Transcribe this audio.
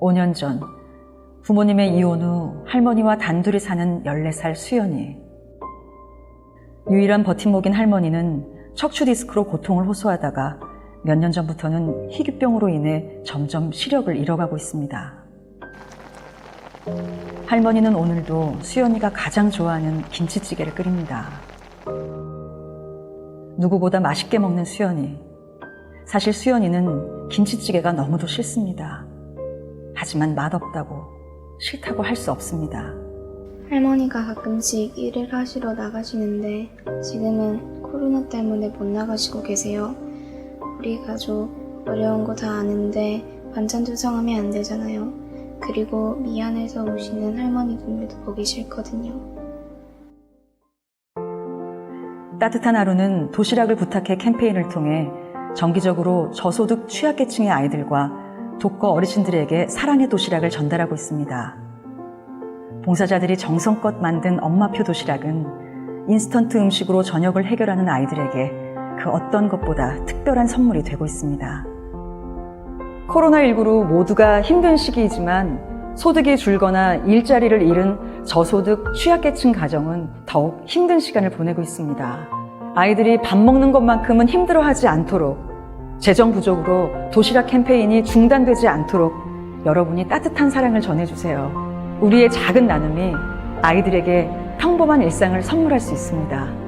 5년 전 부모님의 이혼 후 할머니와 단둘이 사는 14살 수연이. 유일한 버팀목인 할머니는 척추 디스크로 고통을 호소하다가 몇 년 전부터는 희귀병으로 인해 점점 시력을 잃어가고 있습니다. 할머니는 오늘도 수연이가 가장 좋아하는 김치찌개를 끓입니다. 누구보다 맛있게 먹는 수연이. 사실 수연이는 김치찌개가 너무도 싫습니다. 하지만 맛없다고, 싫다고 할 수 없습니다. 할머니가 가끔씩 일을 하시러 나가시는데 지금은 코로나 때문에 못 나가시고 계세요. 우리 가족 어려운 거 다 아는데 반찬 조성하면 안 되잖아요. 그리고 미안해서 오시는 할머니분들도 보기 싫거든요. 따뜻한 하루는 도시락을 부탁해 캠페인을 통해 정기적으로 저소득 취약계층의 아이들과 독거 어르신들에게 사랑의 도시락을 전달하고 있습니다. 봉사자들이 정성껏 만든 엄마표 도시락은 인스턴트 음식으로 저녁을 해결하는 아이들에게 그 어떤 것보다 특별한 선물이 되고 있습니다. 코로나19로 모두가 힘든 시기이지만 소득이 줄거나 일자리를 잃은 저소득 취약계층 가정은 더욱 힘든 시간을 보내고 있습니다. 아이들이 밥 먹는 것만큼은 힘들어하지 않도록 재정 부족으로 도시락 캠페인이 중단되지 않도록 여러분이 따뜻한 사랑을 전해주세요. 우리의 작은 나눔이 아이들에게 평범한 일상을 선물할 수 있습니다.